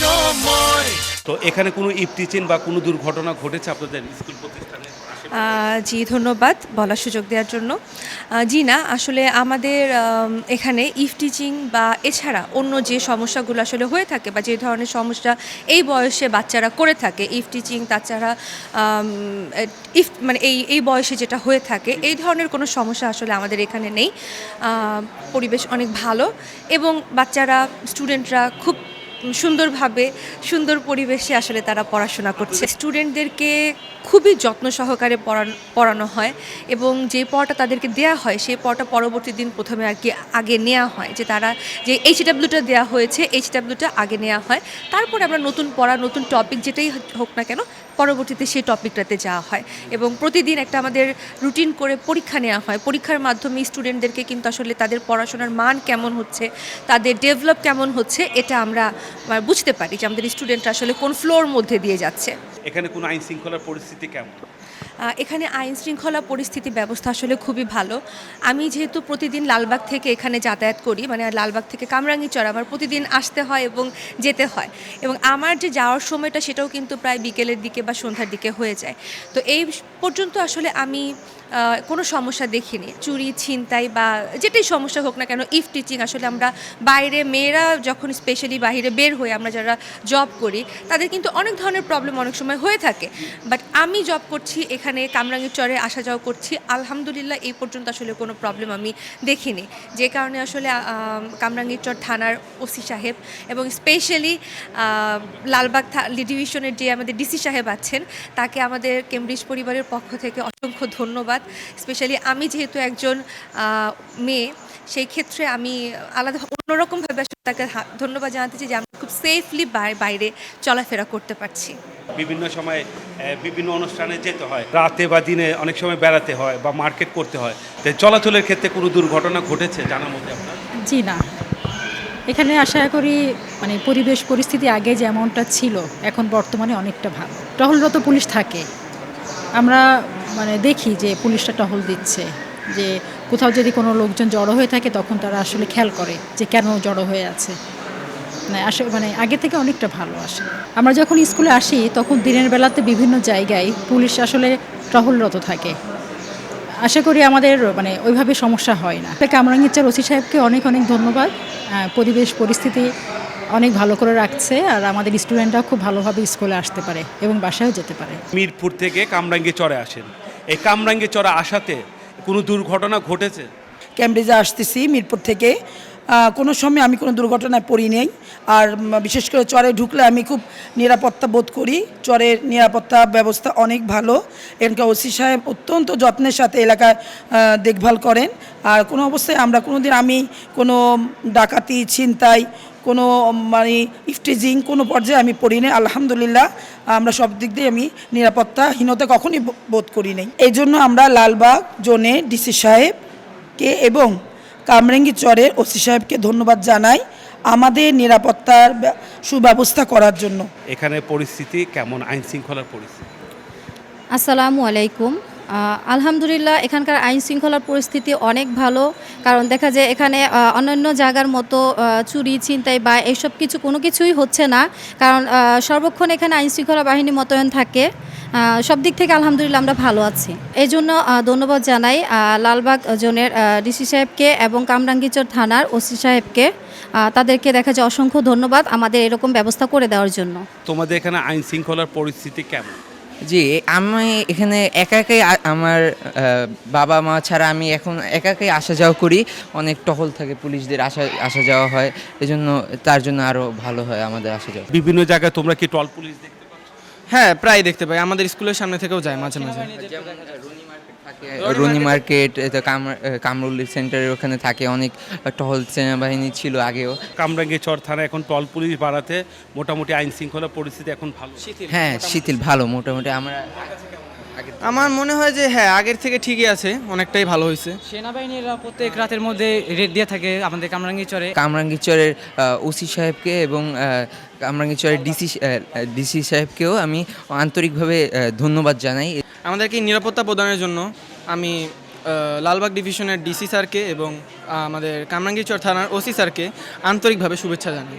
সময়। তো এখানে কোনো ইফটিচিন বা কোনো দুর্ঘটনা ঘটেছে আপনাদের স্কুল প্রতিষ্ঠানে জি ধন্যবাদ বলার সুযোগ দেওয়ার জন্য। জি না আসলে আমাদের এখানে ইফ টিচিং বা এছাড়া অন্য যে সমস্যাগুলো আসলে হয়ে থাকে বা যে ধরনের সমস্যা এই বয়সে বাচ্চারা করে থাকে ইফ টিচিং তাছাড়া ইফ মানে এই এই বয়সে যেটা হয়ে থাকে এই ধরনের কোনো সমস্যা আসলে আমাদের এখানে নেই। পরিবেশ অনেক ভালো এবং বাচ্চারা স্টুডেন্টরা খুব সুন্দরভাবে, সুন্দর পরিবেশে আসলে তারা পড়াশোনা করছে। স্টুডেন্টদেরকে খুবই যত্ন সহকারে পড়ানো হয় এবং যে পড়াটা তাদেরকে দেয়া হয় সেই পড়াটা পরবর্তী দিন প্রথমে আর কি আগে নেওয়া হয়। যে তারা, যে এইচ ডাব্লিউটা দেওয়া হয়েছে এইচ ডাব্লিউটা আগে নেওয়া হয়। তারপরে আমরা নতুন পড়া, নতুন টপিক যেটাই হোক না কেন, পরবর্তীতে সেই টপিকটাতে যাওয়া হয়। এবং প্রতিদিন একটা আমাদের রুটিন করে পরীক্ষা নেওয়া হয়। পরীক্ষার মাধ্যমে স্টুডেন্টদেরকে কিন্তু আসলে তাদের পড়াশোনার মান কেমন হচ্ছে, তাদের ডেভেলপ কেমন হচ্ছে, এটা আমরা বুঝতে পারি যে আমাদের স্টুডেন্টরা আসলে কোন ফ্লোর মধ্যে দিয়ে যাচ্ছে। এখানে কোনো আইন শৃঙ্খলার পরিস্থিতি কেমন? এখানে আইন শৃঙ্খলা পরিস্থিতি ব্যবস্থা আসলে খুবই ভালো। আমি যেহেতু প্রতিদিন লালবাগ থেকে এখানে যাতায়াত করি মানে লালবাগ থেকে কামরাঙ্গীচর আমার প্রতিদিন আসতে হয় এবং যেতে হয়। এবং আমার যে যাওয়ার সময়টা সেটাও কিন্তু প্রায় বিকেলের দিকে বা সন্ধ্যার দিকে হয়ে যায়। তো এই পর্যন্ত আসলে আমি কোনো সমস্যা দেখিনি। চুরি, ছিনতাই বা যেটাই সমস্যা হোক না কেন ইফ টিচিং আসলে আমরা বাইরে মেয়েরা যখন স্পেশালি বাইরে বের হই আমরা যারা জব করি, তাদের কিন্তু অনেক ধরনের প্রবলেম অনেক সময় হয়ে থাকে। বাট আমি জব করছি এখানে কামরাঙ্গীর চরে আসা যাওয়া করছি। আলহামদুলিল্লাহ এই পর্যন্ত আসলে কোনো প্রবলেম আমি দেখিনি। যে কারণে আসলে কামরাঙ্গীর চর থানার ওসি সাহেব এবং স্পেশালি লালবাগ ডিভিশনের যে আমাদের ডিসি সাহেব আছেন, তাকে আমাদের কেমব্রিজ পরিবারের পক্ষ থেকে অসংখ্য ধন্যবাদ। স্পেশালি আমি যেহেতু একজন মেয়ে সেই ক্ষেত্রে আমি আলাদা অন্যরকমভাবে আসলে তাকে ধন্যবাদ জানাতে চাই যে আমি খুব সেফলি বাইরে চলাফেরা করতে পারছি। বিভিন্ন সময় বিভিন্ন অনুষ্ঠানে যেতে হয়। রাতে বা দিনে অনেক সময় বেড়াতে হয় বা মার্কেট করতে হয়। তো চলাচলের ক্ষেত্রে কোনো দুর্ঘটনা ঘটেছে জানার মধ্যে আপনার? জি না। এখানে আশা করি মানে পরিবেশ পরিস্থিতি আগে যেমনটা ছিল এখন বর্তমানে অনেকটা ভালো। টহলরত পুলিশ থাকে। আমরা মানে দেখি যে পুলিশটা টহল দিচ্ছে, যে কোথাও যদি কোনো লোকজন জড়ো হয়ে থাকে তখন তারা আসলে খেয়াল করে যে কেন জড়ো হয়ে আছে। মানে আসলে মানে আগে থেকে অনেকটা ভালো আসে। আমরা যখন স্কুলে আসি তখন দিনের বেলাতে বিভিন্ন জায়গায় পুলিশ আসলে টহলরত থাকে। আশা করি আমাদের মানে ওইভাবে সমস্যা হয় না। কামরাঙ্গিচার ওসি সাহেবকে অনেক অনেক ধন্যবাদ। পরিবেশ, পরিস্থিতি অনেক ভালো করে রাখছে আর আমাদের স্টুডেন্টরাও খুব ভালোভাবে স্কুলে আসতে পারে এবং বাসায়ও যেতে পারে। মিরপুর থেকে কামরাঙ্গি চরে আসেন। এই কামরাঙ্গি চড়া আসাতে কোনো দুর্ঘটনা ঘটেছে? ক্যামব্রিজে আসতেছি মিরপুর থেকে। কোনো সময় আমি কোনো দুর্ঘটনায় পড়ি নেই। আর বিশেষ করে চরে ঢুকলে আমি খুব নিরাপত্তা বোধ করি। চরের নিরাপত্তা ব্যবস্থা অনেক ভালো। এখানকার ওসি সাহেব অত্যন্ত যত্নের সাথে এলাকায় দেখভাল করেন। আর কোনো অবস্থায় আমরা কোনো দিন আমি কোনো ডাকাতি, ছিনতাই, কোনো মানে ইফটিজিং কোনো পর্যায়ে আমি পড়ি নাই। আলহামদুলিল্লাহ, আমরা সব দিক দিয়ে আমি নিরাপত্তাহীনতা কখনই বোধ করি নাই। এই জন্য আমরা লালবাগ জোনে ডিসি সাহেবকে এবং কামরেঙ্গি চরের ওসি সাহেবকে ধন্যবাদ জানাই আমাদের নিরাপত্তার সুব্যবস্থা করার জন্য। এখানে পরিস্থিতি কেমন? আইন শৃঙ্খলার পরিস্থিতি? আসসালামু আলাইকুম। আলহামদুলিল্লাহ, এখানকার আইন শৃঙ্খলার পরিস্থিতি অনেক ভালো। কারণ দেখা যায় এখানে অন্যান্য জায়গার মতো চুরি, ছিনতাই বা এইসব কিছু কোনো কিছুই হচ্ছে না। কারণ সর্বক্ষণ এখানে আইন শৃঙ্খলা বাহিনী মোতায়েন থাকে। সব দিক থেকে আলহামদুলিল্লাহ আমরা ভালো আছি। এই জন্য ধন্যবাদ জানাই লালবাগ জোনের ডিসি সাহেবকে এবং কামরাঙ্গীচর থানার ওসি সাহেবকে। তাদেরকে দেখা যায় অসংখ্য ধন্যবাদ আমাদের এরকম ব্যবস্থা করে দেওয়ার জন্য। তোমাদের এখানে আইন শৃঙ্খলার পরিস্থিতি কেমন? জি আমি এখানে একা একাই আমার বাবা মা ছাড়া আমি এখন একা একাই আসা যাওয়া করি। অনেক টহল থাকে পুলিশদের আসা আসা যাওয়া হয়। এই জন্য তার জন্য আরও ভালো হয় আমাদের আসা যাওয়া। বিভিন্ন জায়গায় তোমরা কি টল পুলিশ দেখতে পাচ্ছ? হ্যাঁ প্রায় দেখতে পাই। আমাদের স্কুলের সামনে থেকেও যায় মাঝে মাঝে। রনি মার্কেট কামরুল সেন্টারের ওখানে থাকে অনেক টহল সেনাবাহিনী ছিল আগেও। কামরাঙ্গি চর থানা এখন টল পুলিশ বাড়াতে মোটামুটি আইন শৃঙ্খলা পরিস্থিতি এখন ভালো। হ্যাঁ শিথিল ভালো মোটামুটি আমরা আমার মনে হয় যে হ্যাঁ আগের থেকে ঠিকই আছে অনেকটাই ভালো হয়েছে। সেনাবাহিনীরা প্রত্যেক রাতের মধ্যে রেড দিয়ে থাকে আমাদের কামরাঙ্গীচরে কামরাঙ্গীরচরের ওসি সাহেবকে এবং আহ, কামরাঙ্গীরচরের ডিসি ডিসি সাহেবকেও আমি আন্তরিকভাবে ধন্যবাদ জানাই। আমাদেরকে নিরাপত্তা প্রদানের জন্য আমি লালবাগ ডিভিশনের ডিসি স্যারকে এবং আমাদের কামরাঙ্গীরচর থানার ওসি স্যারকে আন্তরিকভাবে শুভেচ্ছা জানাই।